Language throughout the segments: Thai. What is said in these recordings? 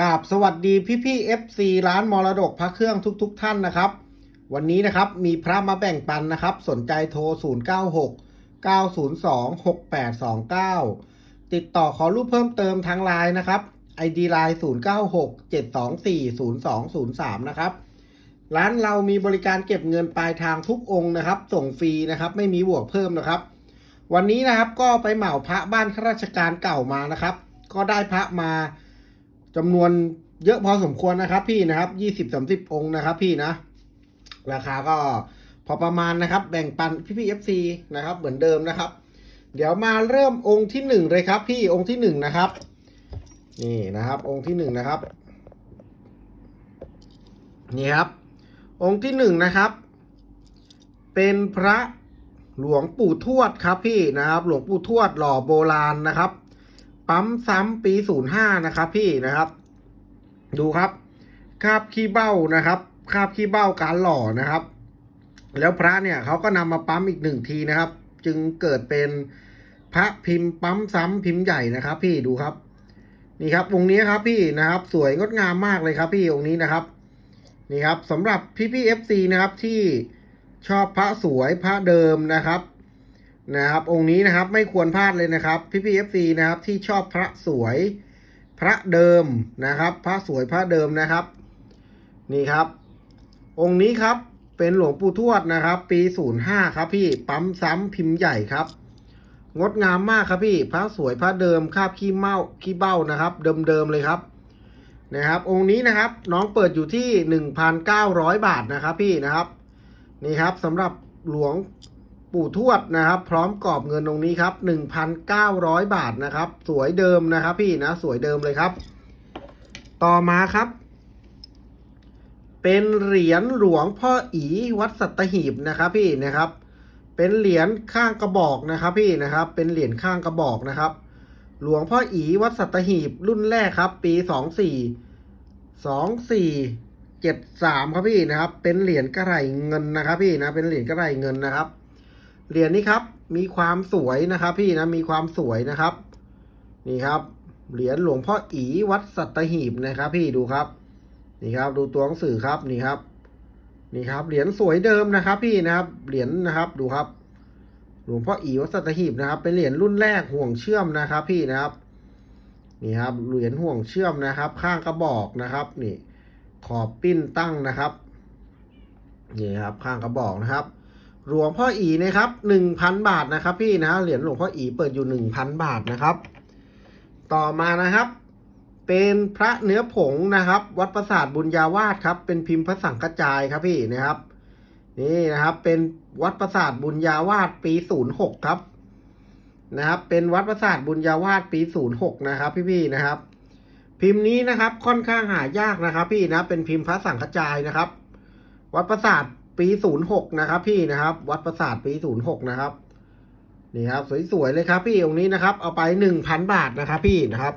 กราบสวัสดีพี่พี่เอฟซีร้านมรดกพระเครื่องทุกๆทท่านนะครับ วันนี้นะครับมีพระมาแบ่งปันนะครับ สนใจโทร 096 902 6829 ติดต่อขอรูปเพิ่มเติมทางไลน์นะครับ ID ไลน์096 724 0203 นะครับ ร้านเรามีบริการเก็บเงินปลายทางทุกองค์นะครับ ส่งฟรีนะครับ ไม่มีบวกเพิ่มนะครับ วันนี้นะครับก็ไปเหมาพระบ้านข้าราชการเก่ามานะครับ ก็ได้พระมา จำนวนเยอะพอสมควรนะครับ พี่นะครับยี่สิบสามสิบองค์นะครับ พี่นะ ราคาก็พอประมาณนะครับ แบ่งปันพี่พี่เอฟซีนะครับ เหมือนเดิมนะครับ เดี๋ยวมาเริ่มองค์ที่หนึ่งเลยครับ พี่องค์ที่หนึ่งนะครับ นี่นะครับ องค์ที่หนึ่งนะครับ นี่ครับ องค์ที่หนึ่งนะครับ เป็นพระหลวงปู่ทวดครับพี่นะครับ หลวงปู่ทวดหล่อโบราณนะครับ ปั๊มซ้ำปี 05 นะครับพี่นะครับ ดูครับ คาบขี้เบ้านะครับ คาบขี้เบ้าการหล่อนะครับ แล้วพระเนี่ยเขาก็นำมาปั๊มอีกหนึ่งทีนะครับ จึงเกิดเป็นพระพิมพ์ปั๊มซ้ำพิมพ์ใหญ่นะครับ พี่ดูครับ นี่ครับองค์นี้ครับพี่นะครับ สวยงดงามมากเลยครับ พี่องค์นี้นะครับนี่ครับสำหรับพี่พี่เอฟซีนะครับที่ชอบพระสวยพระเดิมนะครับ นะครับ องค์นี้นะครับไม่ควรพลาดเลยนะครับ พี่พี่เอฟซีนะครับที่ชอบพระสวยพระเดิมนะครับ พระสวยพระเดิมนะครับ นี่ครับ องค์นี้ครับเป็นหลวงปู่ทวดนะครับ ปี 05 ครับพี่ปั๊มซ้ำพิมพ์ใหญ่ครับ งดงามมากครับพี่ พระสวยพระเดิมคาบขี้เมาขี้เบ้านะครับ เดิมๆเลยครับนะครับ องค์นี้นะครับน้องเปิดอยู่ที่ 1,900 บาทนะครับพี่นะครับ นี่ครับสำหรับหลวง ปู่ทวดนะครับ พร้อมกรอบเงินตรงนี้ครับ 1,900 บาทนะครับ สวยเดิมนะครับพี่นะสวยเดิมเลยครับ ต่อมาครับ เป็นเหรียญหลวงพ่ออีวัดสัตหีบนะครับพี่นะครับ เป็นเหรียญข้างกระบอกนะครับพี่นะครับ เป็นเหรียญข้างกระบอกนะครับ หลวงพ่ออีวัดสัตหีบรุ่นแรกครับ ปีสองสี่สองสี่เจ็ดสามครับพี่นะครับ เป็นเหรียญกระไรเงินนะครับพี่นะเป็นเหรียญกระไรเงินนะครับ เหรียญนี้ครับ มีความสวยนะครับ พี่นะมีความสวยนะครับ นี่ครับ เหรียญหลวงพ่ออีวัดสัตหีบนะครับ พี่ดูครับ นี่ครับ ดูตัวหนังสือครับนี่ครับ นี่ครับ เหรียญสวยเดิมนะครับ พี่นะครับ เหรียญนะครับดูครับ หลวงพ่ออีวัดสัตหีบนะครับ เป็นเหรียญรุ่นแรกห่วงเชื่อมนะครับ พี่นะครับ นี่ครับ เหรียญห่วงเชื่อมนะครับ ข้างกระบอกนะครับ นี่ ขอบปิ้นตั้งนะครับนี่ครับ ข้างกระบอกนะครับ หลวงพ่ออีนะครับหนึ่งพันบาทนะครับพี่นะเหรียญหลวงพ่ออีเปิดอยู่หนึ่งพันบาทนะครับ ต่อมานะครับ เป็นพระเนื้อผงนะครับ วัดประสาทบุญญาวาสครับ เป็นพิมพ์พระสังกระจายครับพี่นะครับ นี่นะครับเป็นวัดประสาทบุญญาวาสปีศูนย์หกครับนะครับ เป็นวัดประสาทบุญญาวาสปีศูนย์หกนะครับ พี่ๆนะครับ พิมพ์นี้นะครับค่อนข้างหายากนะครับ พี่นะเป็นพิมพ์พระสังกระจายนะครับ วัดประสาท ปีศูนย์หกนะครับ พี่นะครับ วัดประสาทปีศูนย์หกนะครับนี่ครับ สวยๆเลยครับ พี่องค์นี้นะครับ เอาไปหนึ่งพันบาทนะครับ พี่นะครับ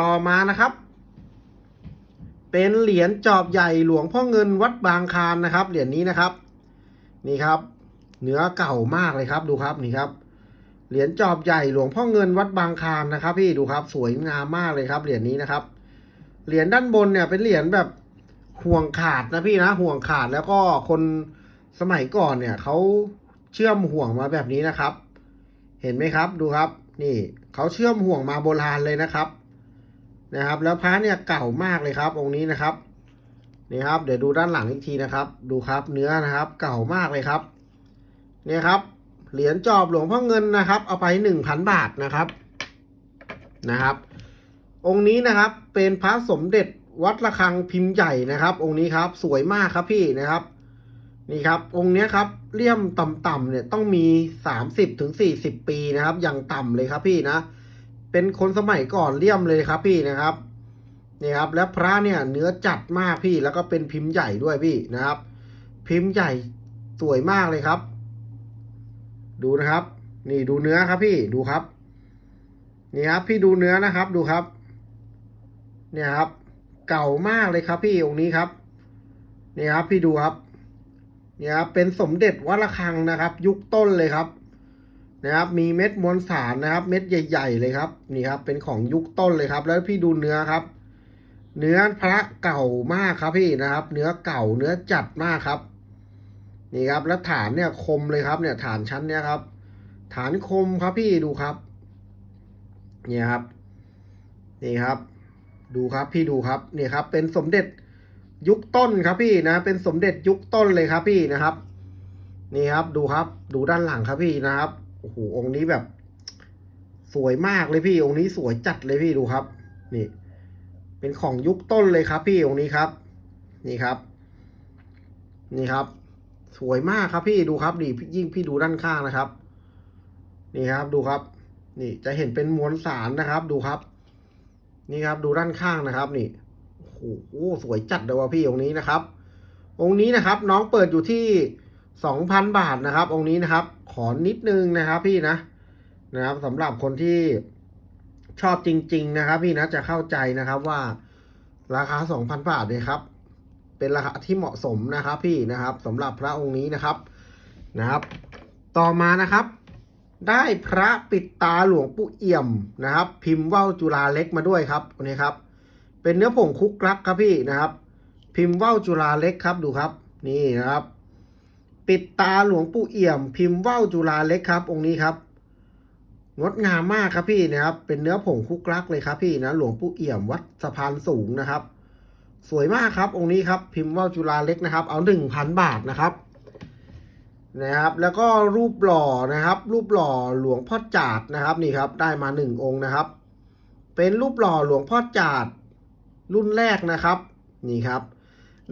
ต่อมานะครับ เป็นเหรียญจอบใหญ่หลวงพ่อเงินวัดบางคานนะครับ เหรียญนี้นะครับ นี่ครับ เนื้อเก่ามากเลยครับดูครับนี่ครับเหรียญจอบใหญ่หลวงพ่อเงินวัดบางคานนะครับ พี่ดูครับ สวยงามมากเลยครับ เหรียญนี้นะครับ เหรียญด้านบนเนี่ยเป็นเหรียญแบบ ห่วงขาดนะพี่นะห่วงขาดแล้วก็คนสมัยก่อนเนี่ยเขาเชื่อมห่วงมาแบบนี้นะครับ เห็นไหมครับดูครับ นี่เขาเชื่อมห่วงมาโบราณเลยนะครับนะครับ แล้วพระเนี่ยเก่ามากเลยครับ องค์นี้นะครับนี่ครับ เดี๋ยวดูด้านหลังอีกทีนะครับ ดูครับ เนื้อนะครับ เก่ามากเลยครับ เนี่ยครับ เหรียญจอบหลวงพ่อเงินนะครับ เอาไปหนึ่งพันบาทนะครับนะครับ องค์นี้นะครับเป็นพระสมเด็จ วัดระฆังพิมพ์ใหญ่นะครับ องค์นี้ครับสวยมากครับพี่นะครับ นี่ครับ องค์นี้ครับเลี่ยมต่ำๆเนี่ยต้องมีสามสิบถึงสี่สิบปีนะครับ อย่างต่ำเลยครับพี่นะ เป็นคนสมัยก่อนเลี่ยมเลยครับพี่นะครับนี่ครับ แล้วพระเนี่ยเนื้อจัดมากพี่แล้วก็เป็นพิมพ์ใหญ่ด้วยพี่นะครับ พิมพ์ใหญ่สวยมากเลยครับ ดูนะครับ นี่ดูเนื้อครับพี่ดูครับ นี่ครับ พี่ดูเนื้อนะครับดูครับ เนี่ยครับ เก่ามากเลยครับ พี่องค์นี้ครับนี่ครับ พี่ดูครับเนี่ยครับเป็นสมเด็จวัดระฆังนะครับ ยุคต้นเลยครับนะครับ มีเม็ดมวลสารนะครับ เม็ดใหญ่ ๆ เลยครับ นี่ครับ เป็นของยุคต้นเลยครับ แล้วพี่ดูเนื้อครับ เนื้อพระเก่ามากครับพี่นะครับ เนื้อเก่าเนื้อจัดมากครับ นี่ครับ แล้วฐานเนี่ยคมเลยครับ เนี่ยฐานชั้นเนี่ยครับ ฐานคมครับพี่ดูครับ เนี่ยครับ นี่ครับ ดูครับพี่ดูครับเนี่ยครับ เป็นสมเด็จยุคต้นครับพี่นะ เป็นสมเด็จยุคต้นเลยครับพี่นะครับ นี่ครับดูครับ ดูด้านหลังครับพี่นะครับโอ้โหองค์นี้แบบ สวยมากเลยพี่ องค์นี้สวยจัดเลยพี่ดูครับ นี่ เป็นของยุคต้นเลยครับ พี่องค์นี้ครับ นี่ครับ นี่ครับ สวยมากครับพี่ดูครับนี่ยิ่งพี่ดูด้านข้างนะครับ นี่ครับดูครับ นี่จะเห็นเป็นมวลสารนะครับ ดูครับ นี่ครับดูด้านข้างนะครับนี่โอ้โหสวยจัดเลยว่ะพี่องค์นี้นะครับ องค์นี้นะครับ น้องเปิดอยู่ที่สองพันบาทนะครับ องค์นี้นะครับ ขอนิดนึงนะครับ พี่นะนะครับสำหรับคนที่ชอบจริง ๆ นะครับ พี่นะจะเข้าใจนะครับว่าราคาสองพันบาทเนี่ยครับ เป็นราคาที่เหมาะสมนะครับ พี่นะครับสำหรับพระองค์นี้นะครับนะครับ ต่อมานะครับ ได้พระปิดตาหลวงปู่เอี่ยมนะครับ พิมพ์ว่าวจุฬาเล็กมาด้วยครับอันนี้ครับ เป็นเนื้อผงคุกลักครับพี่นะครับ พิมพ์ว่าวจุฬาเล็กครับดูครับ นี่นะครับ ปิดตาหลวงปู่เอี่ยม พิมพ์ว่าวจุฬาเล็กครับ องค์นี้ครับงดงามมากครับพี่นะครับ เป็นเนื้อผงคุกลักเลยครับพี่นะหลวงปู่เอี่ยมวัดสะพานสูงนะครับ สวยมากครับองค์นี้ครับ พิมพ์ว่าวจุฬาเล็กนะครับ เอาหนึ่งพันบาทนะครับ นะครับ แล้วก็รูปหล่อนะครับ รูปหล่อหลวงพ่อจาดนะครับนี่ครับได้มาหนึ่งองค์นะครับ เป็นรูปหล่อหลวงพ่อจาดรุ่นแรกนะครับนี่ครับ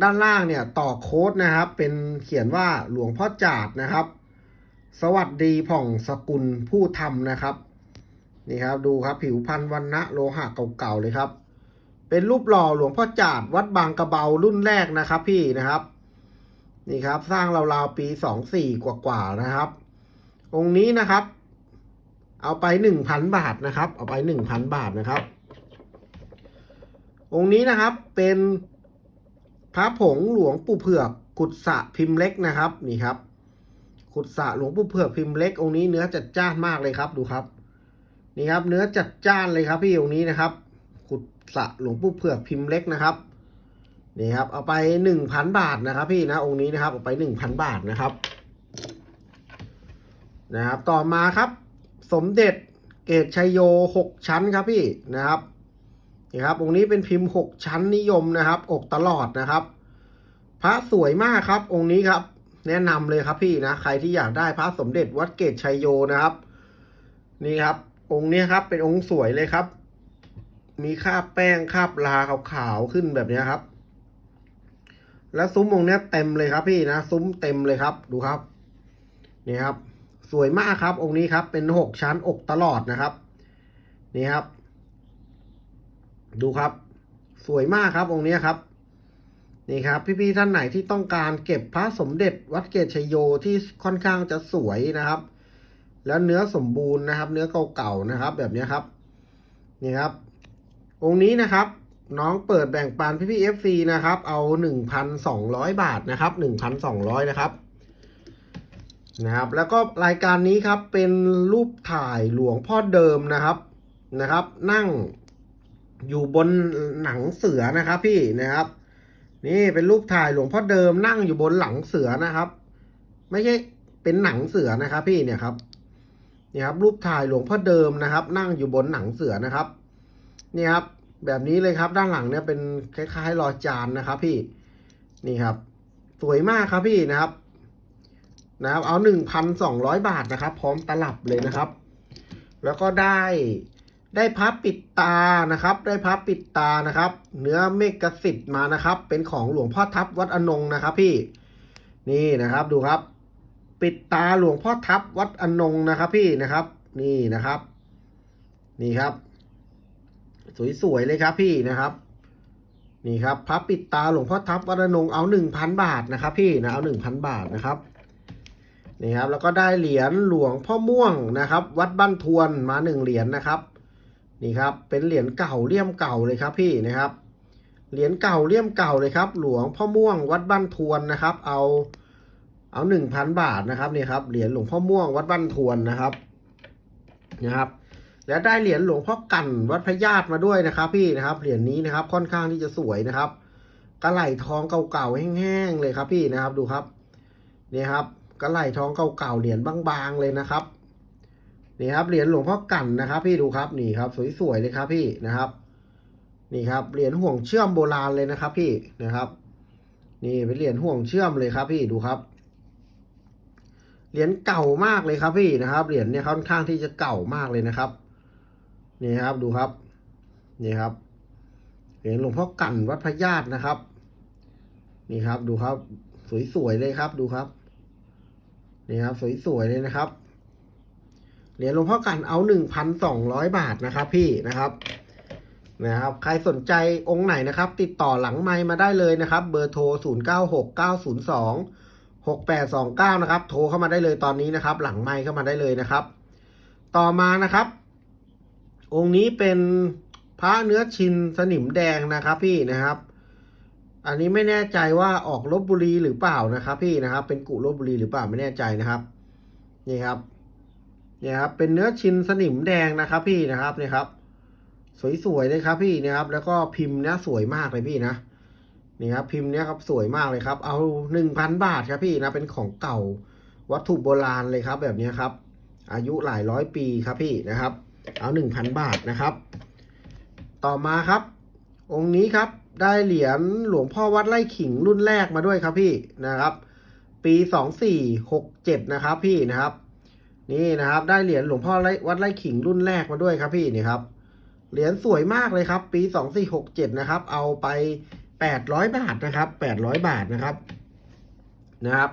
ด้านล่างเนี่ยต่อโค้ดนะครับ เป็นเขียนว่าหลวงพ่อจาดนะครับ สวัสดีผ่องสกุลผู้ทำนะครับนี่ครับดูครับผิวพันธ์วันณะโลหะเก่าๆเลยครับ เป็นรูปหล่อหลวงพ่อจาดวัดบางกระเบารุ่นแรกนะครับพี่นะครับ นี่ครับ สร้างราวๆปีสองสี่กว่าๆนะครับ องค์นี้นะครับ เอาไปหนึ่งพันบาทนะครับ เอาไปหนึ่งพันบาทนะครับ องค์นี้นะครับเป็นพระผงหลวงปู่เผือกขุดสะพิมพ์เล็กนะครับนี่ครับขุดสะหลวงปู่เผือกพิมพ์เล็ก องค์นี้เนื้อจัดจ้านมากเลยครับดูครับ นี่ครับ เนื้อจัดจ้านเลยครับ พี่องค์นี้นะครับขุดสะหลวงปู่เผือกพิมพ์เล็กนะครับ นี่ครับ เอาไปหนึ่งพันบาทนะครับ พี่นะองค์นี้นะครับเอาไปหนึ่งพันบาทนะครับ นะครับ ต่อมาครับ สมเด็จเกตชัยโยหกชั้นครับพี่นะครับนี่ครับองค์นี้เป็นพิมพ์หกชั้นนิยมนะครับ อกตลอดนะครับ พระสวยมากครับ องค์นี้ครับ แนะนำเลยครับพี่นะใครที่อยากได้พระสมเด็จวัดเกตชัยโยนะครับ นี่ครับ องค์นี้ครับ เป็นองค์สวยเลยครับ มีคราบแป้งคราบลาขาวๆขึ้นแบบนี้ครับ แล้วซุ้มองเนี้ยเต็มเลยครับพี่นะซุ้มเต็มเลยครับดูครับนี่ครับ สวยมากครับองค์นี้ครับ เป็นหกชั้นอกตลอดนะครับ นี่ครับ ดูครับ สวยมากครับองค์นี้ครับ นี่ครับ พี่ๆท่านไหนที่ต้องการเก็บพระสมเด็จวัดเกตชยโยที่ค่อนข้างจะสวยนะครับ แล้วเนื้อสมบูรณ์นะครับ เนื้อเก่าๆนะครับ แบบนี้ครับ นี่ครับ องค์นี้นะครับ น้องเปิดแบ่งปันพี่พี่เอฟซีนะครับ เอาหนึ่งพันสองร้อยบาทนะครับหนึ่งพันสองร้อยนะครับนะครับ แล้วก็รายการนี้ครับเป็นรูปถ่ายหลวงพ่อเดิมนะครับนะครับ นั่งอยู่บนหนังเสือนะครับ พี่นะครับ นี่เป็นรูปถ่ายหลวงพ่อเดิมนั่งอยู่บนหลังเสือนะครับ ไม่ใช่เป็นหนังเสือนะครับ พี่เนี่ยครับนี่ครับรูปถ่ายหลวงพ่อเดิมนะครับ นั่งอยู่บนหนังเสือนะครับ นี่ครับ แบบนี้เลยครับ ด้านหลังเนี่ยเป็นคล้ายๆรอจานนะครับ พี่นี่ครับ สวยมากครับพี่นะครับ นะครับ เอาหนึ่งพันสองร้อยบาทนะครับ พร้อมตลับเลยนะครับ แล้วก็ได้ได้พับปิดตานะครับ ได้พับปิดตานะครับ เนื้อเมกสิทธิ์มานะครับ เป็นของหลวงพ่อทับวัดอนงนะครับ พี่ นี่นะครับดูครับ ปิดตาหลวงพ่อทับวัดอนงนะครับ พี่นะครับ นี่นะครับ นี่ครับ สวยๆเลยครับพี่นะครับ นี่ครับพับปิดตาหลวงพ่อทับวัดอนงเอาหนึ่งพันบาทนะครับ พี่นะเอาหนึ่งพันบาทนะครับนี่ครับแล้วก็ได้เหรียญหลวงพ่อม่วงนะครับ วัดบ้านทวนมาหนึ่งเหรียญนะครับ นี่ครับ เป็นเหรียญเก่าเลี่ยมเก่าเลยครับพี่นะครับ เหรียญเก่าเลี่ยมเก่าเลยครับ หลวงพ่อม่วง วัดบ้านทวนนะครับ เอาเอาหนึ่งพันบาทนะครับนี่ครับเหรียญหลวงพ่อม่วงวัดบ้านทวนนะครับนะครับ และได้เหรียญหลวงพ่อกันวัดพระญาติมาด้วยนะครับ พี่นะครับเหรียญนี้นะครับค่อนข้างที่จะสวยนะครับกระไหลทองเก่าๆแห้งๆเลยครับ พี่นะครับดูครับนี่ครับกระไหลทองเก่าๆเหรียญบางๆเลยนะครับนี่ครับเหรียญหลวงพ่อกันนะครับ พี่ดูครับนี่ครับ สวยๆเลยครับพี่นะครับ นี่ครับเหรียญห่วงเชื่อมโบราณเลยนะครับ พี่นะครับ นี่เป็นเหรียญห่วงเชื่อมเลยครับพี่ดูครับเหรียญเก่ามากเลยครับพี่นะครับเหรียญเนี่ยค่อนข้างที่จะเก่ามากเลยนะครับ นี่ครับดูครับ นี่ครับเหรียญหลวงพ่อกั่นวัดพระญาตินะครับ นี่ครับดูครับ สวยๆเลยครับดูครับ นี่ครับ สวยๆเลยนะครับเหรียญหลวงพ่อกั่นเอาหนึ่งพันสองร้อยบาทนะครับ พี่นะครับนะครับ ใครสนใจองค์ไหนนะครับ ติดต่อหลังไมมาได้เลยนะครับ เบอร์โทร 0 9 6 9 0 2 6 8 2 9 นะครับ โทรเข้ามาได้เลยตอนนี้นะครับ หลังไมเข้ามาได้เลยนะครับ ต่อมานะครับ องค์นี้เป็นพระเนื้อชินสนิมแดงนะครับพี่นะครับ อันนี้ไม่แน่ใจว่าออกลบบุรีหรือเปล่านะครับพี่นะครับ เป็นกุลบบุรีหรือเปล่าไม่แน่ใจนะครับ นี่ครับนี่ครับเป็นเนื้อชินสนิมแดงนะครับ พี่นะครับนี่ครับ สวยๆเลยครับพี่นะครับ แล้วก็พิมพ์เนี้ยสวยมากเลยพี่นะนี่ครับพิมพ์เนี้ยครับสวยมากเลยครับ เอาหนึ่งพันบาทครับพี่นะเป็นของเก่าวัตถุโบราณเลยครับ แบบนี้ครับ อายุหลายร้อยปีครับพี่นะครับ เอาหนึ่งพันบาทนะครับ ต่อมาครับ องค์นี้ครับได้เหรียญหลวงพ่อวัดไร่ขิงรุ่นแรกมาด้วยครับพี่นะครับ ปีสองสี่หกเจ็ดนะครับพี่นะครับ นี่นะครับได้เหรียญหลวงพ่อไร่วัดไร่ขิงรุ่นแรกมาด้วยครับพี่นี่ครับเหรียญสวยมากเลยครับ ปีสองสี่หกเจ็ดนะครับ เอาไปแปดร้อยบาทนะครับแปดร้อยบาทนะครับนะครับ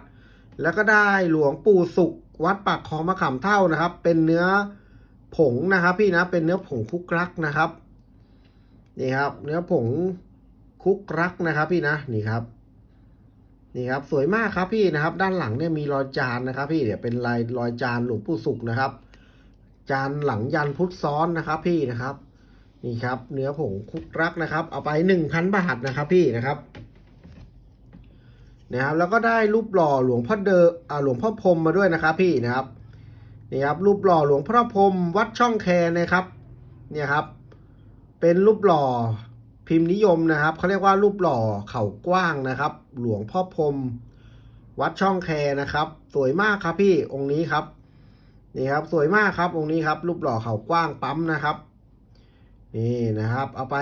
แล้วก็ได้หลวงปู่สุขวัดปากคลองมะขามเท่านะครับ เป็นเนื้อ ผงนะครับ พี่นะเป็นเนื้อผงคุกรักนะครับนี่ครับ เนื้อผงคุกรักนะครับ พี่นะนี่ครับ นี่ครับ สวยมากครับพี่นะครับ ด้านหลังเนี่ยมีรอยจานนะครับ พี่เดี๋ยวเป็นลายรอยจานหลวงปู่สุขนะครับ จานหลังยันพุทธซ้อนนะครับ พี่นะครับ นี่ครับ เนื้อผงคุกรักนะครับ เอาไปหนึ่งพันบาทนะครับ พี่นะครับนะครับแล้วก็ได้รูปหล่อหลวงพ่อเดออาหลวงพ่อพรมมาด้วยนะครับพี่นะครับ นี่ครับรูปหล่อหลวงพ่อพรมวัดช่องแคนะครับเนี่ยครับ เป็นรูปหล่อพิมพ์นิยมนะครับเขาเรียกว่ารูปหล่อเข่ากว้างนะครับ หลวงพ่อพรมวัดช่องแคนะครับ สวยมากครับพี่องค์นี้ครับนี่ครับสวยมากครับองค์นี้ครับ รูปหล่อเข่ากว้างปั๊มนะครับ นี่นะครับ เอาไป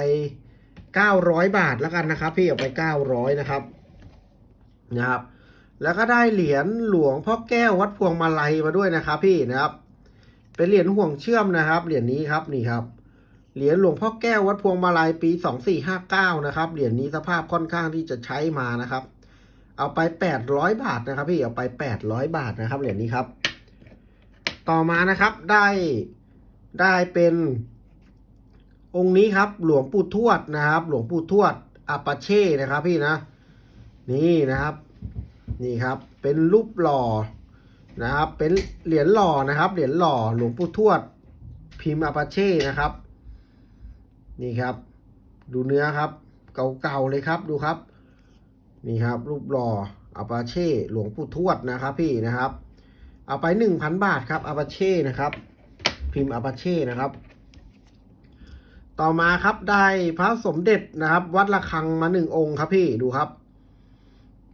เก้าร้อยบาทแล้วกันนะครับ พี่เอาไปเก้าร้อยนะครับนะครับ แล้วก็ได้เหรียญหลวงพ่อแก้ววัดพวงมาลัยมาด้วยนะครับพี่นะครับ เป็นเหรียญห่วงเชื่อมนะครับ เหรียญนี้ครับนี่ครับ เหรียญหลวงพ่อแก้ววัดพวงมาลัยปีสองสี่ห้าเก้านะครับ เหรียญนี้สภาพค่อนข้างที่จะใช้มานะครับ เอาไปแปดร้อยบาทนะครับ พี่เอาไปแปดร้อยบาทนะครับ เหรียญนี้ครับ ต่อมานะครับได้ได้เป็นองค์นี้ครับหลวงปู่ทวดนะครับ หลวงปู่ทวดอาปาเช่นะครับ พี่นะ นี่นะครับ นี่ครับ เป็นรูปหล่อนะครับ เป็นเหรียญหล่อนะครับ เหรียญหล่อหลวงปู่ทวด พิมพ์อาปาเช่นะครับ นี่ครับ ดูเนื้อครับ เก่าๆเลยครับดูครับ นี่ครับ รูปหล่ออาปาเช่หลวงปู่ทวดนะครับ พี่นะครับ เอาไปหนึ่งพันบาทครับอาปาเช่นะครับ พิมพ์อาปาเช่นะครับต่อมาครับได้พระสมเด็จนะครับ วัดระฆังมาหนึ่งองค์ครับพี่ดูครับ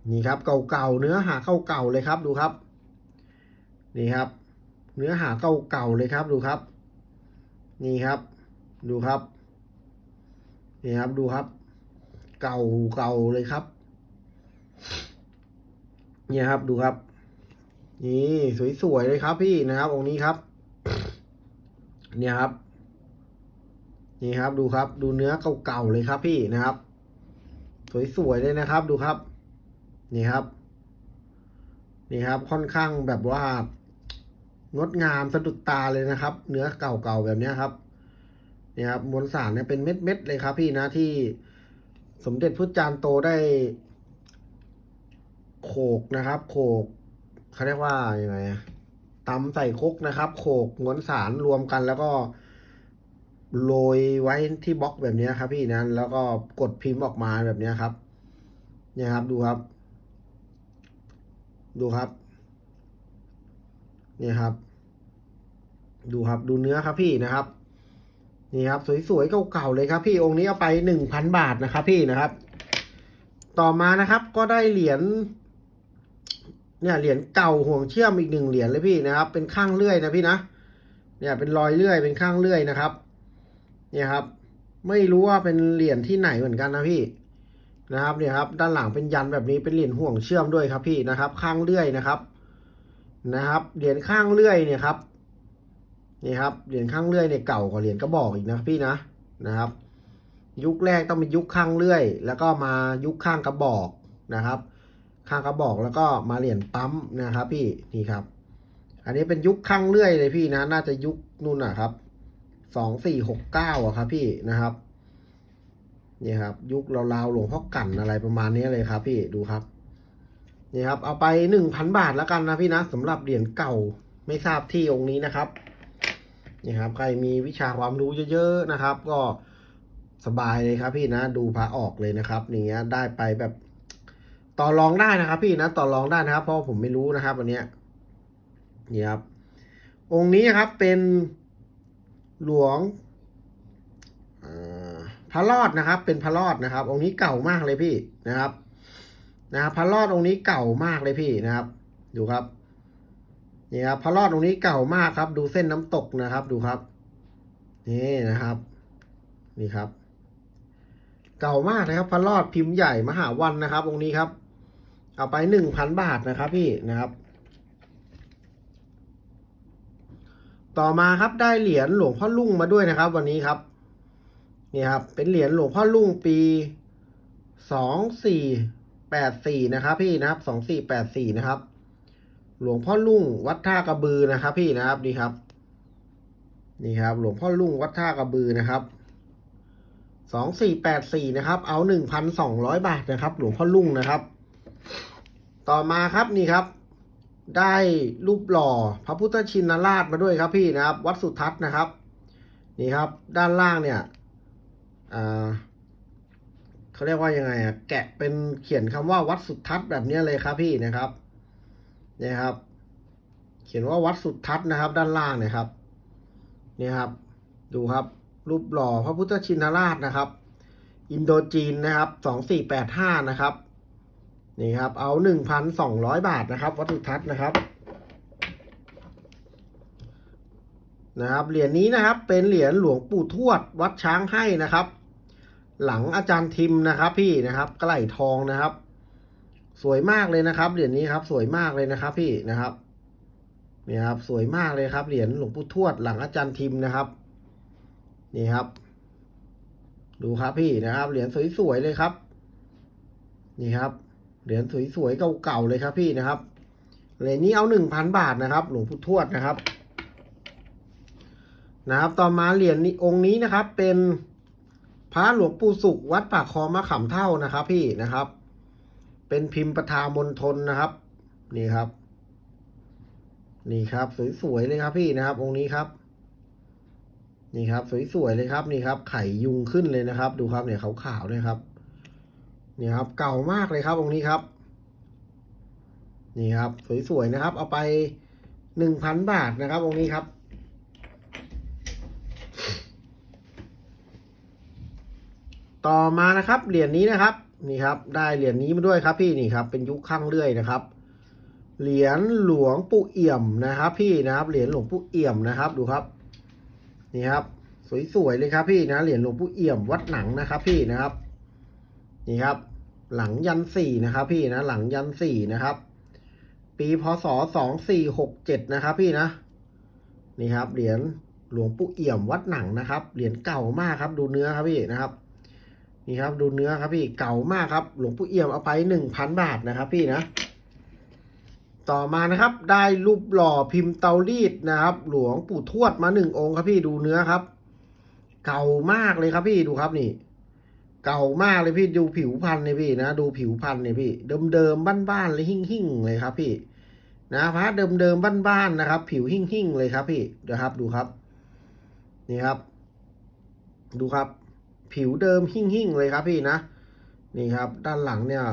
นี่ครับเก่าๆเนื้อหาเก่าๆเลยครับดูครับ นี่ครับ เนื้อหาเก่าๆเลยครับดูครับ นี่ครับ ดูครับ นี่ครับดูครับ เก่าๆเลยครับ เนี่ยครับดูครับ นี่สวยๆเลยครับพี่นะครับองค์นี้ครับ เนี่ยครับ นี่ครับดูครับ ดูเนื้อเก่าๆเลยครับพี่นะครับ สวยๆเลยนะครับ ดูครับ นี่ครับ นี่ครับค่อนข้างแบบว่างดงามสะดุดตาเลยนะครับ เนื้อเก่าๆแบบนี้ครับนี่ครับมวลสารเนี่ยเป็นเม็ดๆเลยครับ พี่นะที่สมเด็จพระจารย์โตได้โขกนะครับ โขกเขาเรียกว่ายังไงอะตำใส่คกนะครับ โขกมวลสารรวมกันแล้วก็โรยไว้ที่บล็อกแบบนี้ครับ พี่นะแล้วก็กดพิมพ์ออกมาแบบนี้ครับ เนี่ยครับดูครับ ดูครับ นี่ครับ ดูครับดูเนื้อครับพี่นะครับ นี่ครับ สวยๆเก่าๆเลยครับ พี่องค์นี้เอาไปหนึ่งพันบาทนะครับ พี่นะครับ ต่อมานะครับ ก็ได้เหรียญเนี่ยเหรียญเก่าห่วงเชื่อมอีกหนึ่งเหรียญเลยพี่นะครับ เป็นข้างเลื่อยนะพี่นะเนี่ยเป็นรอยเลื่อยเป็นข้างเลื่อยนะครับ เนี่ยครับ ไม่รู้ว่าเป็นเหรียญที่ไหนเหมือนกันนะพี่ นะครับเนี่ยครับด้านหลังเป็นยันแบบนี้เป็นเหรียญห่วงเชื่อมด้วยครับพี่นะครับ ข้างเลื่อยนะครับ นะครับเหรียญข้างเลื่อยเนี่ยครับนี่ครับเหรียญข้างเลื่อยเนี่ยเก่ากว่าเหรียญกระบอกอีกนะพี่นะนะครับ ยุคแรกต้องเป็นยุคข้างเลื่อย แล้วก็มายุคข้างกระบอกนะครับ ข้างกระบอกแล้วก็มาเหรียญปั๊มนะครับ พี่นี่ครับ อันนี้เป็นยุคข้างเลื่อยเลยพี่นะ น่าจะยุคนู่นนะครับสองสี่หกเก้าอะครับพี่นะครับ นี่ครับ ยุคราวๆหลวงพ่อกั่นอะไรประมาณนี้เลยครับ พี่ดูครับนี่ครับ เอาไปหนึ่งพันบาทแล้วกันนะพี่นะสำหรับเหรียญเก่าไม่ทราบที่องค์นี้นะครับนี่ครับ ใครมีวิชาความรู้เยอะๆนะครับ ก็สบายเลยครับ พี่นะ ดูพระออกเลยนะครับอย่างเงี้ยได้ไปแบบต่อรองได้นะครับ พี่นะต่อรองได้นะครับ เพราะผมไม่รู้นะครับอันเนี้ยนี่ครับองค์นี้ครับเป็นหลวง พระรอดนะครับ เป็นพระรอดนะครับ องค์นี้เก่ามากเลยพี่นะครับ นะครับพระรอดองค์นี้เก่ามากเลยพี่นะครับ ดูครับนี่ครับพระรอดองค์นี้เก่ามากครับ ดูเส้นน้ำตกนะครับ ดูครับ นี่นะครับ นี่ครับ เก่ามากนะครับ พระรอดพิมพ์ใหญ่มหาวันนะครับ องค์นี้ครับ เอาไปหนึ่งพันบาทนะครับ พี่นะครับต่อมาครับได้เหรียญหลวงพ่อลุ่งมาด้วยนะครับ วันนี้ครับ นี่ครับ เป็นเหรียญหลวงพ่อลุ่งปีสองสี่แปดสี่นะครับพี่นะครับสองสี่แปดสี่นะครับ หลวงพ่อลุ่งวัดท่ากระบือนะครับ พี่นะครับนี่ครับ นี่ครับ หลวงพ่อลุ่งวัดท่ากระบือนะครับสองสี่แปดสี่นะครับ เอาหนึ่งพันสองร้อยบาทนะครับ หลวงพ่อลุ่งนะครับ ต่อมาครับนี่ครับ ได้รูปหล่อพระพุทธชินราชมาด้วยครับพี่นะครับ วัดสุทัศน์นะครับ นี่ครับ ด้านล่างเนี่ย เขาเรียกว่ายังไงอะแกะเป็นเขียนคำว่าวัดสุทัศน์แบบนี้เลยครับพี่นะครับเนี่ยครับ เขียนว่าวัดสุทัศน์นะครับ ด้านล่างเนี่ยครับเนี่ยครับ ดูครับ รูปหล่อพระพุทธชินราชนะครับ อินโดจีนนะครับสองสี่แปดห้านะครับนี่ครับ เอาหนึ่งพันสองร้อยบาทนะครับ วัตถุทัศน์นะครับนะครับเหรียญนี้นะครับเป็นเหรียญหลวงปู่ทวดวัดช้างให้นะครับ หลังอาจารย์ทิมนะครับ พี่นะครับกระไหล่ทองนะครับ สวยมากเลยนะครับ เหรียญนี้ครับ สวยมากเลยนะครับ พี่นะครับนี่ครับ สวยมากเลยครับเหรียญหลวงปู่ทวดหลังอาจารย์ทิมนะครับ นี่ครับ ดูครับพี่นะครับ เหรียญสวยๆเลยครับ นี่ครับ เหรียญสวยๆเก่าๆเลยครับพี่นะครับเหรียญนี้เอาหนึ่งพันบาทนะครับ หลวงปู่ทวดนะครับ นะครับ ต่อมาเหรียญนี้องค์นี้นะครับ เป็น พระหลวงปู่สุขวัดปากคลองมะขามเท่านะครับ พี่นะครับ เป็นพิมพ์ประทามณฑลนะครับ นี่ครับ นี่ครับ สวยๆเลยครับพี่นะครับ องค์นี้ครับ นี่ครับ สวยๆเลยครับ นี่ครับ ไข่ยุงขึ้นเลยนะครับ ดูครับเนี่ยขาวๆเลยครับ นี่ครับ เก่ามากเลยครับองค์นี้ครับ นี่ครับ สวยๆนะครับ เอาไปหนึ่งพันบาทนะครับองค์นี้ครับ ต่อมานะครับเหรียญนี้นะครับนี่ครับ ได้เหรียญนี้มาด้วยครับพี่นี่ครับ เป็นยุคข้างเลื่อยนะครับ เหรียญหลวงปู่เอี่ยมนะครับ พี่นะครับเหรียญหลวงปู่เอี่ยมนะครับดูครับ นี่ครับ สวยๆเลยครับพี่นะเหรียญหลวงปู่เอี่ยมวัดหนังนะครับ พี่นะครับ นี่ครับ หลังยันสี่นะครับ พี่นะ หลังยันสี่นะครับ ปีพศสองสี่หกเจ็ดนะครับ พี่นะ นี่ครับ เหรียญหลวงปู่เอี่ยมวัดหนังนะครับ เหรียญเก่ามากครับ ดูเนื้อครับพี่นะครับ นี่ครับดูเนื้อครับพี่เก่ามากครับหลวงปู่เอี่ยมเอาไปหนึ่งพันบาทนะครับ พี่นะ ต่อมานะครับ ได้รูปหล่อพิมพ์เตารีดนะครับ หลวงปู่ทวดมาหนึ่งองค์ครับพี่ดูเนื้อครับ เก่ามากเลยครับพี่ดูครับนี่ เก่ามากเลยพี่ดูผิวพันธุ์เลยพี่นะดูผิวพันธุ์เลยพี่ เดิมๆบ้านๆเลยหิ่งๆเลยครับพี่ นะพระเดิมๆบ้านๆนะครับ ผิวหิ่งๆเลยครับพี่เดี๋ยวครับดูครับ นี่ครับ ดูครับ ผิวเดิมหิ่งๆเลยครับพี่นะ นี่ครับ ด้านหลังเนี่ย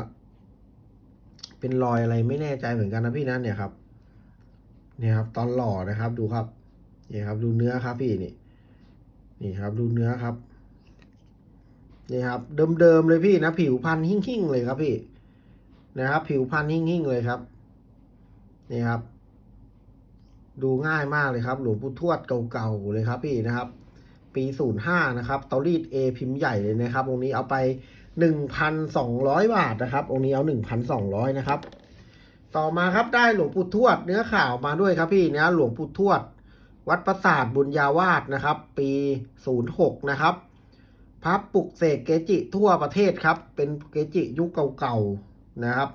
เป็นรอยอะไรไม่แน่ใจเหมือนกันนะพี่นะเนี่ยครับ เนี่ยครับ ตอนหล่อนะครับ ดูครับนี่ครับ ดูเนื้อครับพี่นี่ นี่ครับ ดูเนื้อครับนี่ครับ เดิมๆเลยพี่นะ ผิวพันธุ์หิ่งๆเลยครับพี่ นะครับ ผิวพันธุ์หิ่งๆเลยครับนี่ครับ ดูง่ายมากเลยครับ หลวงปู่ทวดเก่าๆเลยครับพี่นะครับ ปีศูนย์ห้านะครับ เตารีดเอพิมพ์ใหญ่เลยนะครับ องค์นี้เอาไปหนึ่งพันสองร้อยบาทนะครับ องค์นี้เอาหนึ่งพันสองร้อยนะครับ ต่อมาครับได้หลวงปู่ทวดเนื้อข่าวมาด้วยครับพี่เนะหลวงปู่ทวด วัดปราสาทบุญญาวาสนะครับ ปีศูนย์หกนะครับพระปลุกเสกเกจิทั่วประเทศครับ เป็นเกจิยุคเก่าๆนะครับ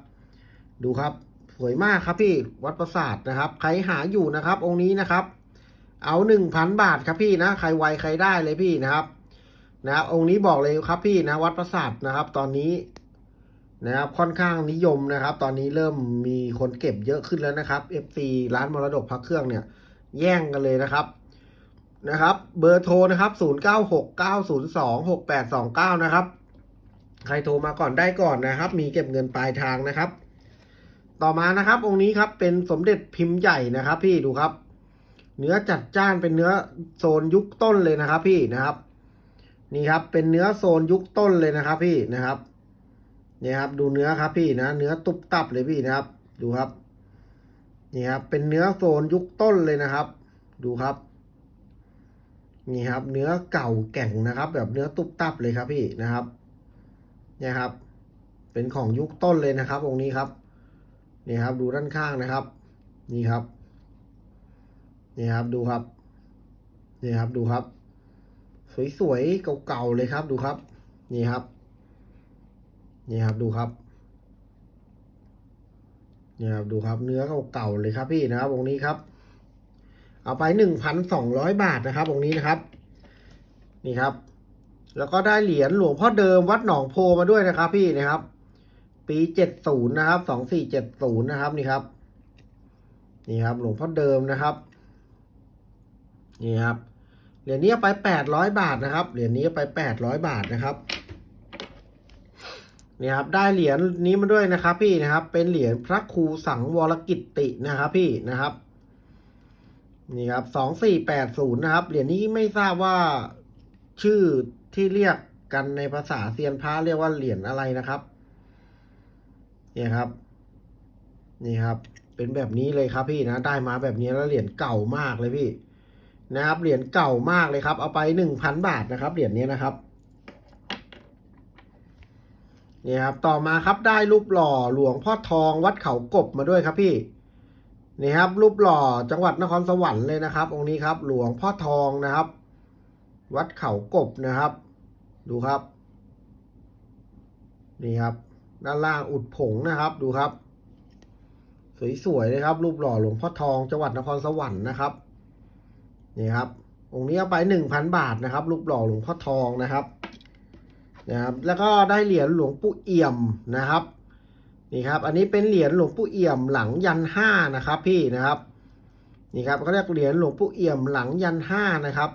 ดูครับ สวยมากครับพี่วัดปราสาทนะครับ ใครหาอยู่นะครับ องค์นี้นะครับ เอาหนึ่งพันบาทครับพี่นะ ใครไวใครได้เลยพี่นะครับ นะครับองค์นี้บอกเลยครับพี่นะวัดปราสาทนะครับ ตอนนี้นะครับค่อนข้างนิยมนะครับ ตอนนี้เริ่มมีคนเก็บเยอะขึ้นแล้วนะครับ FC ร้านมรดกพักเครื่องเนี่ย แย่งกันเลยนะครับนะครับ เบอร์โทรนะครับ 0969026829 นะครับ ใครโทรมาก่อนได้ก่อนนะครับ มีเก็บเงินปลายทางนะครับ ต่อมานะครับ องค์นี้ครับเป็นสมเด็จพิมพ์ใหญ่นะครับ พี่ดูครับ เนื้อจัดจ้านเป็นเนื้อโซนยุคต้นเลยนะครับ พี่นะครับ นี่ครับเป็นเนื้อโซนยุคต้นเลยนะครับ พี่นะครับนี่ครับ ดูเนื้อครับพี่นะ เนื้อตุบตับเลยพี่นะครับ ดูครับ นี่ครับ เป็นเนื้อโซนยุคต้นเลยนะครับ ดูครับ นี่ครับ เนื้อเก่าแก่งนะครับ แบบเนื้อตุบตับเลยครับพี่นะครับนี่ครับ เป็นของยุคต้นเลยนะครับองค์นี้ครับ นี่ครับ ดูด้านข้างนะครับ นี่ครับ นี่ครับดูครับนี่ครับดูครับ สวยๆเก่าๆเลยครับดูครับ นี่ครับ นี่ครับดูครับนี่ครับดูครับเนื้อเก่าๆเลยครับพี่นะครับองค์นี้ครับ เอาไปหนึ่งพันสองร้อยบาทนะครับองค์นี้นะครับ นี่ครับ แล้วก็ได้เหรียญหลวงพ่อเดิมวัดหนองโพมาด้วยนะครับพี่นะครับ ปีเจ็ดศูนย์นะครับสองสี่เจ็ดศูนย์นะครับนี่ครับ นี่ครับ หลวงพ่อเดิมนะครับ นี่ครับเหรียญนี้ไปแปดร้อยบาทนะครับเหรียญนี้ไปแปดร้อยบาทนะครับนี่ครับได้เหรียญนี้มาด้วยนะครับ พี่นะครับ เป็นเหรียญพระครูสังวรกิตตินะครับ พี่นะครับนี่ครับสองสี่แปดศูนย์นะครับ เหรียญนี้ไม่ทราบว่าชื่อที่เรียกกันในภาษาเซียนพระเรียกว่าเหรียญอะไรนะครับนี่ครับ นี่ครับ เป็นแบบนี้เลยครับพี่นะ ได้มาแบบนี้แล้วเหรียญเก่ามากเลยพี่ นะครับเหรียญเก่ามากเลยครับ เอาไปหนึ่งพันบาทนะครับเหรียญนี้นะครับนี่ครับต่อมาครับได้รูปหล่อหลวงพ่อทองวัดเขากบมาด้วยครับพี่นี่ครับ รูปหล่อจังหวัดนครสวรรค์เลยนะครับ องค์นี้ครับ หลวงพ่อทองนะครับ วัดเขากบนะครับ ดูครับ นี่ครับ ด้านล่างอุดผงนะครับ ดูครับ สวยๆเลยครับ รูปหล่อหลวงพ่อทองจังหวัดนครสวรรค์นะครับ นี่ครับองค์นี้เอาไปหนึ่งพันบาทนะครับรูปหล่อหลวงพ่อทองนะครับนะครับ แล้วก็ได้เหรียญหลวงปู่เอี่ยมนะครับนี่ครับ อันนี้เป็นเหรียญหลวงปู่เอี่ยมหลังยันห้านะครับ พี่นะครับนี่ครับเขาเรียกเหรียญหลวงปู่เอี่ยมหลังยันห้านะครับ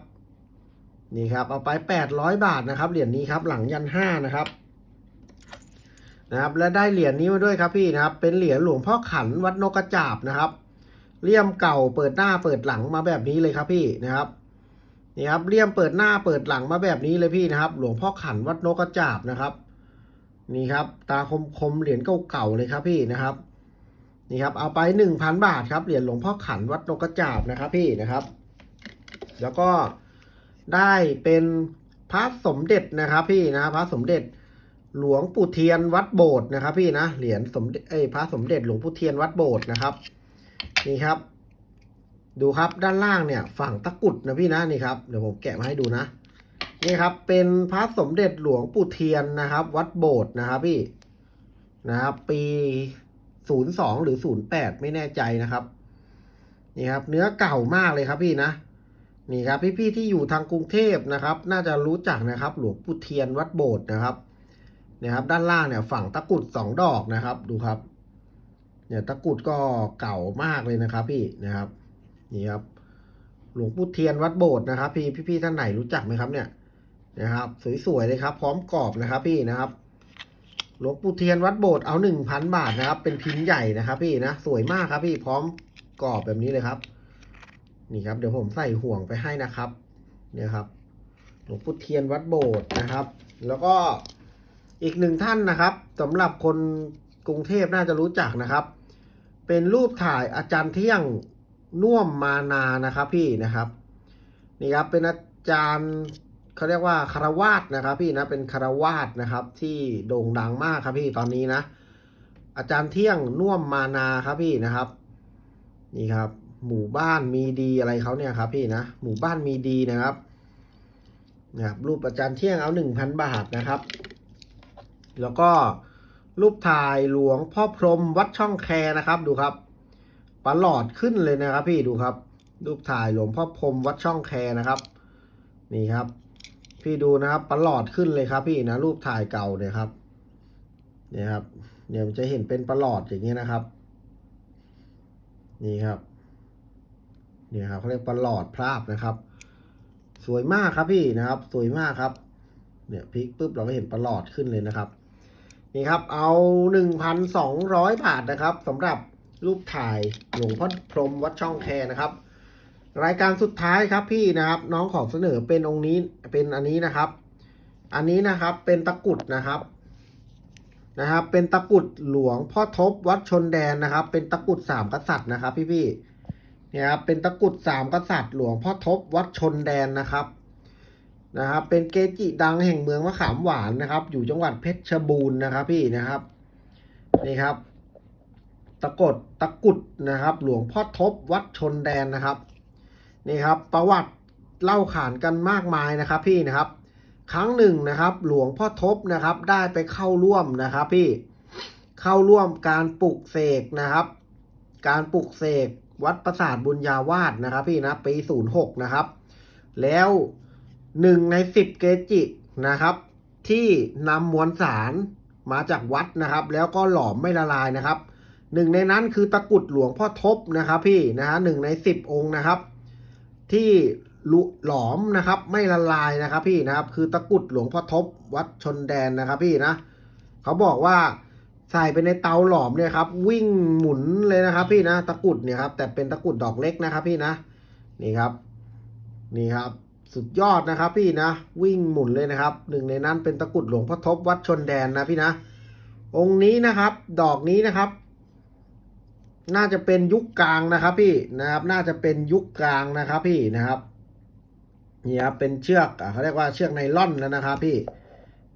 นี่ครับเอาไปแปดร้อยบาทนะครับเหรียญนี้ครับหลังยันห้านะครับนะครับ และได้เหรียญนี้มาด้วยครับพี่นะครับ เป็นเหรียญหลวงพ่อขันวัดนกกระจาบนะครับ เลี่ยมเก่าเปิดหน้าเปิดหลังมาแบบนี้เลยครับพี่นะครับนี่ครับเลี่ยมเปิดหน้าเปิดหลังมาแบบนี้เลยพี่นะครับ หลวงพ่อขันวัดนกกระจาบนะครับ นี่ครับ ตาคมคมเหรียญเก่าๆเลยครับพี่นะครับ นี่ครับ เอาไปหนึ่งพันบาทครับเหรียญหลวงพ่อขันวัดนกกระจาบนะครับพี่นะครับ แล้วก็ได้เป็นพระสมเด็จนะครับพี่นะพระสมเด็จหลวงปู่เทียนวัดโบสถ์นะครับ พี่นะเหรียญสมเด็จเอ้พระสมเด็จหลวงปู่เทียนวัดโบสถ์นะครับ นี่ครับ ดูครับด้านล่างเนี่ยฝั่งตะกุดนะพี่นะนี่ครับเดี๋ยวผมแกะมาให้ดูนะนี่ครับเป็นพระสมเด็จหลวงปู่เทียนนะครับ วัดโบสถ์นะครับพี่นะครับปีศูนย์สองหรือศูนย์แปดไม่แน่ใจนะครับนี่ครับ เนื้อเก่ามากเลยครับพี่นะนี่ครับพี่ๆที่อยู่ทางกรุงเทพนะครับ น่าจะรู้จักนะครับ หลวงปู่เทียนวัดโบสถ์นะครับนี่ครับ ด้านล่างเนี่ยฝั่งตะกุดสองดอกนะครับ ดูครับ เนี่ยตะกุดก็เก่ามากเลยนะครับ พี่นะครับนี่ครับ หลวงปู่เทียนวัดโบสถ์นะครับ พี่พี่ๆท่านไหนรู้จักไหมครับเนี่ยนะครับ สวยๆเลยครับ พร้อมกรอบนะครับ พี่นะครับ หลวงปู่เทียนวัดโบสถ์เอาหนึ่งพันบาทนะครับ เป็นพิมพ์ใหญ่นะครับ พี่นะสวยมากครับ พี่พร้อมกรอบแบบนี้เลยครับ นี่ครับ เดี๋ยวผมใส่ห่วงไปให้นะครับ เนี่ยครับ หลวงปู่เทียนวัดโบสถ์นะครับ แล้วก็อีกหนึ่งท่านนะครับสำหรับคนกรุงเทพน่าจะรู้จักนะครับ เป็นรูปถ่ายอาจารย์เที่ยงน่วมมานานะครับพี่นะครับนี่ครับเป็นอาจารย์เขาเรียกว่าคารวาสนะครับ พี่นะเป็นคารวาสนะครับที่โด่งดังมากครับพี่ตอนนี้นะ อาจารย์เที่ยงน่วมมานาครับพี่นะครับ นี่ครับ หมู่บ้านมีดีอะไรเขาเนี่ยครับ พี่นะหมู่บ้านมีดีนะครับนะครับรูปอาจารย์เที่ยงเอาหนึ่งพันบาทนะครับ แล้วก็ รูปถ่ายหลวงพ่อพรมวัดช่องแคนะครับ ดูครับประหลอดขึ้นเลยนะครับ พี่ดูครับ รูปถ่ายหลวงพ่อพรมวัดช่องแคนะครับ นี่ครับ พี่ดูนะครับประหลอดขึ้นเลยครับ พี่นะรูปถ่ายเก่าเนี่ยครับเนี่ยครับเนี่ยมันจะเห็นเป็นประหลอดอย่างนี้นะครับ นี่ครับเนี่ยครับเขาเรียกประหลอดพราบนะครับ สวยมากครับพี่นะครับ สวยมากครับ เนี่ยพลิกปุ๊บเราก็เห็นประหลอดขึ้นเลยนะครับ นี่ครับ เอาหนึ่งพันสองร้อยบาทนะครับสำหรับรูปถ่ายหลวงพ่อพรมวัดช่องแคนะครับ รายการสุดท้ายครับพี่นะครับ น้องขอเสนอเป็นองค์นี้เป็นอันนี้นะครับ อันนี้นะครับเป็นตะกุดนะครับนะครับ เป็นตะกุดหลวงพ่อทบวัดชนแดนนะครับ เป็นตะกุดสามกษัตริย์นะครับ พี่พี่ๆเนี่ยครับเป็นตะกุดสามกษัตริย์หลวงพ่อทบวัดชนแดนนะครับ นะครับเป็นเกจิดังแห่งเมืองมะขามหวานนะครับ อยู่จังหวัดเพชรบูรณ์นะครับพี่นะครับนี่ครับ ตะกุดตะกุดนะครับ หลวงพ่อทบวัดชนแดนนะครับนี่ครับ ประวัติเล่าขานกันมากมายนะครับ พี่นะครับ ครั้งหนึ่งนะครับ หลวงพ่อทบนะครับ ได้ไปเข้าร่วมนะครับ พี่เข้าร่วมการปลุกเสกนะครับ การปลุกเสกวัดประสาทบุญญาวาสนะครับ พี่นะปีศูนย์หกนะครับ แล้ว หนึ่งในสิบเกจินะครับ ที่นำมวลสารมาจากวัดนะครับ แล้วก็หลอมไม่ละลายนะครับหนึ่งในนั้นคือตะกุดหลวงพ่อทบนะครับ พี่นะฮะหนึ่งในสิบองค์นะครับ ที่ลุหลอมนะครับ ไม่ละลายนะครับ พี่นะครับ คือตะกุดหลวงพ่อทบวัดชนแดนนะครับ พี่นะเขาบอกว่าใส่ไปในเตาหลอมเนี่ยครับ วิ่งหมุนเลยนะครับ พี่นะตะกุดเนี่ยครับแต่เป็นตะกุดดอกเล็กนะครับ พี่นะนี่ครับ นี่ครับ สุดยอดนะครับพี่นะ วิ่งหมุนเลยนะครับ หนึ่งในนั้นเป็นตะกุดหลวงพ่อทบวัดชนแดนนะพี่นะ องค์นี้นะครับ ดอกนี้นะครับ น่าจะเป็นยุคกลางนะครับพี่นะครับ น่าจะเป็นยุคกลางนะครับพี่นะครับนี่ครับเป็นเชือกอเขาเรียกว่าเชือกไนล่อนแล้วนะครับพี่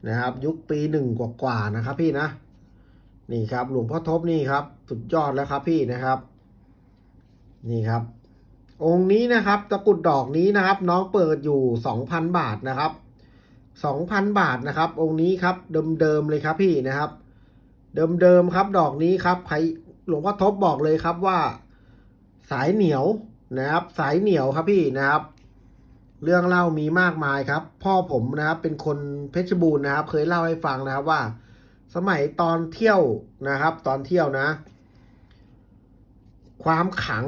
นะครับ ยุคปีหนึ่งกว่าๆนะครับพี่นะนี่ครับหลวงพ่อทบนี่ครับ สุดยอดแล้วครับพี่นะครับ นี่ครับ องค์นี้นะครับตะกรุดดอกนี้นะครับ น้องเปิดอยู่สองพันบาทนะครับสองพันบาทนะครับ องค์นี้ครับเดิมๆเลยครับพี่นะครับ เดิมๆครับดอกนี้ครับใครหลวงพ่อทบบอกเลยครับว่า สายเหนียวนะครับ สายเหนียวครับพี่นะครับ เรื่องเล่ามีมากมายครับ พ่อผมนะครับเป็นคนเพชรบูรณ์นะครับ เคยเล่าให้ฟังนะครับว่า สมัยตอนเที่ยวนะครับ ตอนเที่ยวนะ ความขัง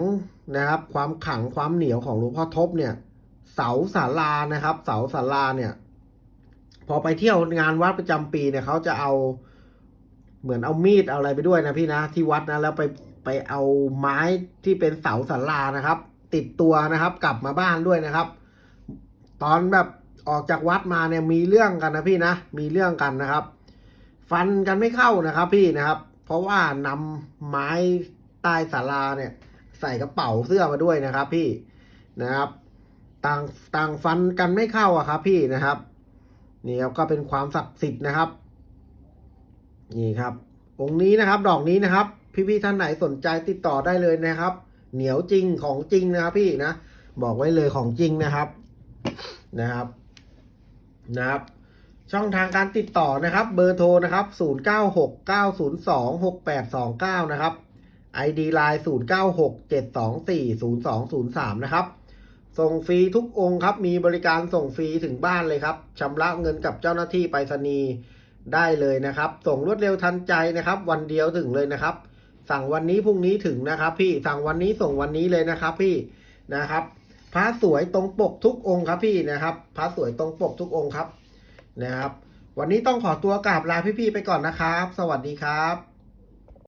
นะครับ ความขังความเหนียวของหลวงพ่อทบเนี่ย เสาศาลานะครับ เสาศาลาเนี่ย พอไปเที่ยวงานวัดประจำปีเนี่ยเขาจะเอาเหมือนเอามีดเอาอะไรไปด้วยนะพี่นะที่วัดนะแล้วไปไปเอาไม้ที่เป็นเสาศาลานะครับ ติดตัวนะครับ กลับมาบ้านด้วยนะครับ ตอนแบบออกจากวัดมาเนี่ยมีเรื่องกันนะพี่นะมีเรื่องกันนะครับ ฟันกันไม่เข้านะครับ พี่นะครับ เพราะว่านำไม้ใต้ศาลาเนี่ย ใส่กระเป๋าเสื้อมาด้วยนะครับ พี่นะครับต่างต่างฟันกันไม่เข้าอะครับ พี่นะครับนี่ครับก็เป็นความศักดิ์สิทธิ์นะครับ นี่ครับ องค์นี้นะครับ ดอกนี้นะครับ พี่ๆท่านไหนสนใจติดต่อได้เลยนะครับ เหนียวจริงของจริงนะครับ พี่นะบอกไว้เลยของจริงนะครับนะครับนะครับ ช่องทางการติดต่อนะครับ เบอร์โทรนะครับ 0969026829 นะครับ ID Line 0967240203 นะครับ ส่งฟรีทุกองค์ครับ มีบริการส่งฟรีถึงบ้านเลยครับชำระเงินกับเจ้าหน้าที่ไปรษณีย์ได้เลยนะครับ ส่งรวดเร็วทันใจนะครับ วันเดียวถึงเลยนะครับ สั่งวันนี้พรุ่งนี้ถึงนะครับ พี่สั่งวันนี้ส่งวันนี้เลยนะครับ พี่นะครับพระสวยตรงปกทุกองค์ครับพี่นะครับพระสวยตรงปกทุกองค์ครับนะครับ วันนี้ต้องขอตัวกราบลาพี่ๆไปก่อนนะครับ สวัสดีครับ